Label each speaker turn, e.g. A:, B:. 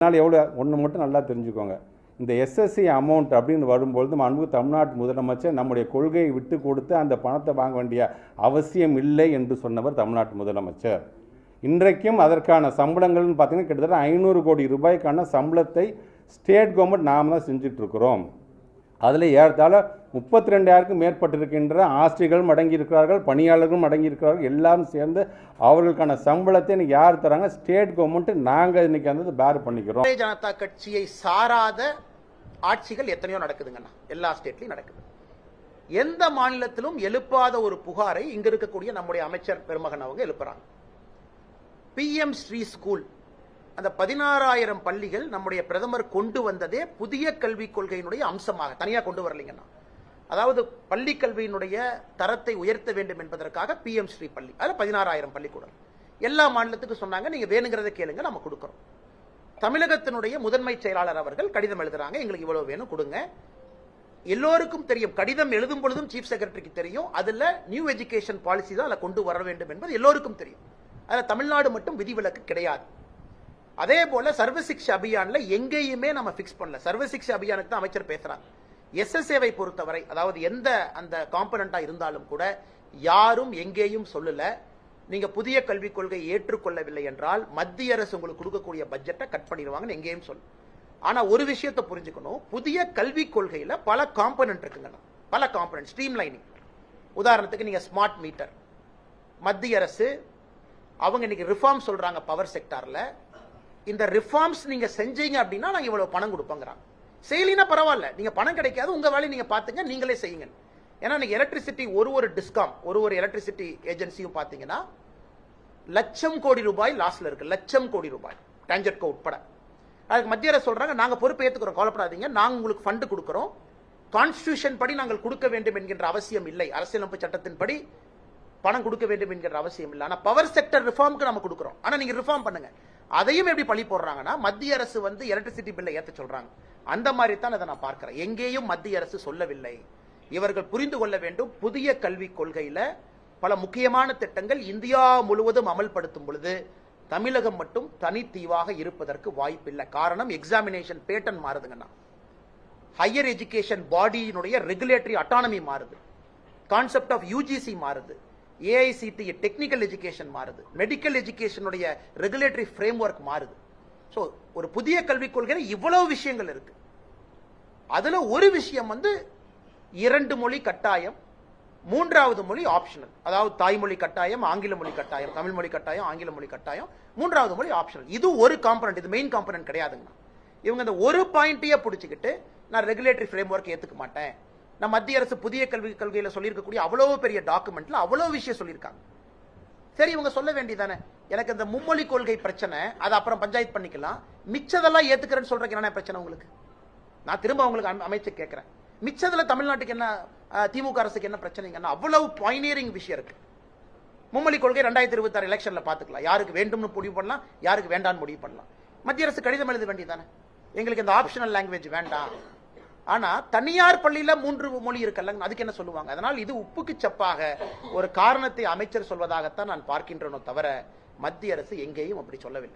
A: அதனால் எவ்வளோ ஒன்று மட்டும் நல்லா தெரிஞ்சுக்கோங்க. இந்த எஸ்எஸ்சி அமௌண்ட் அப்படின்னு வரும்பொழுது அன்பு தமிழ்நாட்டு முதலமைச்சர் நம்முடைய கொள்கையை விட்டு கொடுத்து அந்த பணத்தை வாங்க வேண்டிய அவசியம் இல்லை என்று சொன்னவர் தமிழ்நாட்டு முதலமைச்சர். இன்றைக்கும் அதற்கான சம்பளங்கள்னு பார்த்தீங்கன்னா கிட்டத்தட்ட ஐநூறு கோடி ரூபாய்க்கான சம்பளத்தை ஸ்டேட் கவர்மெண்ட் நாம் தான் செஞ்சிட்ருக்கிறோம். அதில் ஏறத்தாழ முப்பத்தி ரெண்டாயிரக்கும் மேற்பட்டிருக்கின்ற ஆசிரியர்களும் அடங்கியிருக்கிறார்கள் பணியாளர்களும் அடங்கியிருக்கிறார்கள் எல்லாரும் சேர்ந்து அவர்களுக்கான சம்பளத்தை இன்னைக்கு யார் தராங்க? ஸ்டேட் கவர்மெண்ட் நாங்கள் இன்னைக்கு வந்து பேர் பண்ணிக்கிறோம்.
B: ஜனதா கட்சியை சாராத ஆட்சிகள் எத்தனையோ நடக்குதுங்கண்ணா. எல்லா ஸ்டேட்லையும் நடக்குது. எந்த மாநிலத்திலும் எழுப்பாத ஒரு புகாரை இங்க இருக்கக்கூடிய நம்முடைய அமைச்சர் பெருமகன் அவங்க எழுப்புறாங்க. பிஎம் ஸ்ரீ ஸ்கூல் அந்த பதினாறாயிரம் பள்ளிகள் நம்முடைய பிரதமர் கொண்டு வந்ததே புதிய கல்விக் கொள்கையினுடைய அம்சமாக தனியாக கொண்டு வரலீங்கன்னா. அதாவது பள்ளி கல்வியினுடைய தரத்தை உயர்த்த வேண்டும் என்பதற்காக பிஎம் ஸ்ரீ பள்ளி அது பதினாறாயிரம் பள்ளிக்கூடம். எல்லா மாநிலத்துக்கும் சொன்னாங்க நீங்க வேணுங்கிறத கேளுங்க நம்ம கொடுக்குறோம். தமிழகத்தினுடைய முதன்மை செயலாளர் அவர்கள் கடிதம் எழுதுறாங்க எங்களுக்கு இவ்வளவு வேணும் கொடுங்க. எல்லோருக்கும் தெரியும் கடிதம் எழுதும் பொழுதும் சீஃப் செக்ரட்டரிக்கு தெரியும் அதுல நியூ எஜுகேஷன் பாலிசி தான் அதில் கொண்டு வர வேண்டும் என்பது எல்லோருக்கும் தெரியும். அதில் தமிழ்நாடு மட்டும் விதிவிலக்கு கிடையாது. அதே போல சர்வசிக்ஷ அபியான்ல எங்கேயுமே நம்ம பிக்ஸ் பண்ணல. சர்வசிக்ஷ அபியானுக்கு தான் அமைச்சர் பேசுறாங்க எஸ்எஸ்ஏவை பொறுத்தவரை அதாவது எந்த அந்த காம்பனண்டா இருந்தாலும் கூட யாரும் எங்கேயும் சொல்லல. நீங்க புதிய கல்விக் கொள்கை ஏற்றுக்கொள்ளவில்லை என்றால் மத்திய அரசு உங்களுக்கு கொடுக்கக்கூடிய பட்ஜெட்டை கட் பண்ணிடுவாங்கன்னு எங்கேயும் சொல்லு ஆனா ஒரு விஷயத்தை புரிஞ்சுக்கணும். புதிய கல்விக் கொள்கையில பல காம்பனன்ட் இருக்குங்க பல காம்பனன்ட் ஸ்ட்ரீம் லைனிங் உதாரணத்துக்கு நீங்க ஸ்மார்ட் மீட்டர் மத்திய அரசு அவங்க இன்னைக்கு ரிஃபார்ம் சொல்றாங்க பவர் செக்டார்ல இந்த ரிஃபார்ம்ஸ் நீங்க செஞ்சீங்க அப்படின்னா நாங்க இவ்வளவு பணம் கொடுப்போங்கிறாங்க செய்யலினா பரவாயில்ல. நீங்க பணம் கிடைக்காது உங்க வேலையை நீங்க பாத்துங்க நீங்களே செய்யுங்க. ஏன்னா நீங்க எலக்ட்ரிசிட்டி ஒரு ஒரு டிஸ்காம் ஒரு ஒரு எலக்ட்ரிசிட்டி ஏஜென்சியும் பாத்தீங்கன்னா லட்சம் கோடி ரூபாய் லாஸ்ல இருக்கு. லட்சம் கோடி ரூபாய். டான்ஜெட்கோ உட்பட. அதுக்கு மத்திய அரசு சொல்றாங்க நாங்க பொறுப்பு ஏத்துக்கிறோம் கவலைப்படாதீங்க. நாங்க உங்களுக்கு ஃபண்டு கொடுக்குறோம். கான்ஸ்டியூஷன் படி நாங்கள் கொடுக்க வேண்டும் என்கின்ற அவசியம் இல்லை. அரசியலமைப்பு சட்டத்தின்படி பணம் கொடுக்க வேண்டும் என்கிற அவசியம் இல்லை. ஆனா பவர் செக்டர் ரிஃபார்முக்கு நம்ம கொடுக்குறோம். ஆனா நீங்க ரிஃபார்ம் பண்ணுங்க. அதையும் எப்படி பழி போடுறாங்கன்னா மத்திய அரசு வந்து எலக்ட்ரிசிட்டி பில்லை ஏற்ற சொல்றாங்க. அந்த மாதிரி தான் அதை நான் பார்க்கிறேன். எங்கேயும் மத்திய அரசு சொல்லவில்லை. இவர்கள் புரிந்து கொள்ள வேண்டும் புதிய கல்விக் கொள்கையில பல முக்கியமான திட்டங்கள் இந்தியா முழுவதும் அமல்படுத்தும் பொழுது தமிழகம் மட்டும் தனித்தீவாக இருப்பதற்கு வாய்ப்பில்லை. காரணம் எக்ஸாமினேஷன் பேட்டன் மாறுதுங்கன்னா. ஹையர் எஜுகேஷன் பாடியினுடைய ரெகுலேட்டரி அட்டானமி மாறுது. கான்செப்ட் ஆஃப் யூஜிசி மாறுது. ஏஐசிடி டெக்னிக்கல் எஜுகேஷன் மாறுது. மெடிக்கல் எஜுகேஷனுடைய ரெகுலேட்டரி ஃப்ரேம் ஒர்க் மாறுது. ஸோ ஒரு புதிய கல்விக் கொள்கையில் இவ்வளவு விஷயங்கள் இருக்கு. அதில் ஒரு விஷயம் வந்து இரண்டு மொழி கட்டாயம் மூன்றாவது மொழி ஆப்ஷனல் அதாவது தாய்மொழி கட்டாயம் ஆங்கில மொழி கட்டாயம் தமிழ் மொழி கட்டாயம் ஆங்கில மொழி கட்டாயம் மூன்றாவது மொழி ஆப்ஷனல் இது ஒரு காம்பனன்ட் இது மெயின் காம்பனன்ட் கிடையாதுங்க இவங்க இந்த ஒரு பாயிண்ட்டையே பிடிச்சிக்கிட்டு நான் ரெகுலேட்டரி ஃப்ரேம் ஒர்க் ஏற்றுக்க மாட்டேன். நான் மத்திய அரசு புதிய கல்வி கொள்கையில் சொல்லியிருக்கக்கூடிய அவ்வளோ பெரிய டாக்குமெண்ட்ல அவ்வளோ விஷயம் சொல்லியிருக்காங்க. சரி இவங்க சொல்ல வேண்டியதானே? எனக்கு இந்த மும்மொழி கொள்கை பிரச்சனை அதை அப்புறம் பஞ்சாயத்து பண்ணிக்கலாம். மிச்சதெல்லாம் ஏத்துக்கிறேன்னு சொல்றதுக்கு என்ன பிரச்சனை உங்களுக்கு? நான் திரும்ப உங்களுக்கு அமை- அமைச்சு கேட்கிறேன். மிச்சதுல தமிழ்நாட்டுக்கு என்ன திமுக அரசுக்கு என்ன பிரச்சனைங்கன்னா அவ்வளவு பாயினியரிங் விஷயம் இருக்கு. மும்மொழி கொள்கை ரெண்டாயிரத்தி இருபத்தி ஆறு எலெக்ஷன்ல பாத்துக்கலாம் யாருக்கு வேண்டும்னு முடிவு பண்ணலாம் யாருக்கு வேண்டாம்னு முடிவு பண்ணலாம். மத்திய அரசு கடிதம் எழுத வேண்டியதானே? எங்களுக்கு இந்த ஆப்ஷனல் லாங்குவேஜ் வேண்டாம். ஆனா தனியார் பள்ளியில மூன்று மொழி இருக்கல்லங்க அதுக்கு என்ன சொல்லுவாங்க? அதனால் இது உப்புக்கு சப்பாக ஒரு காரணத்தை அமைச்சர் சொல்வதாகத்தான் நான் பார்க்கின்றனோ தவிர மத்திய அரசு எங்கேயும் அப்படி சொல்லவில்லை.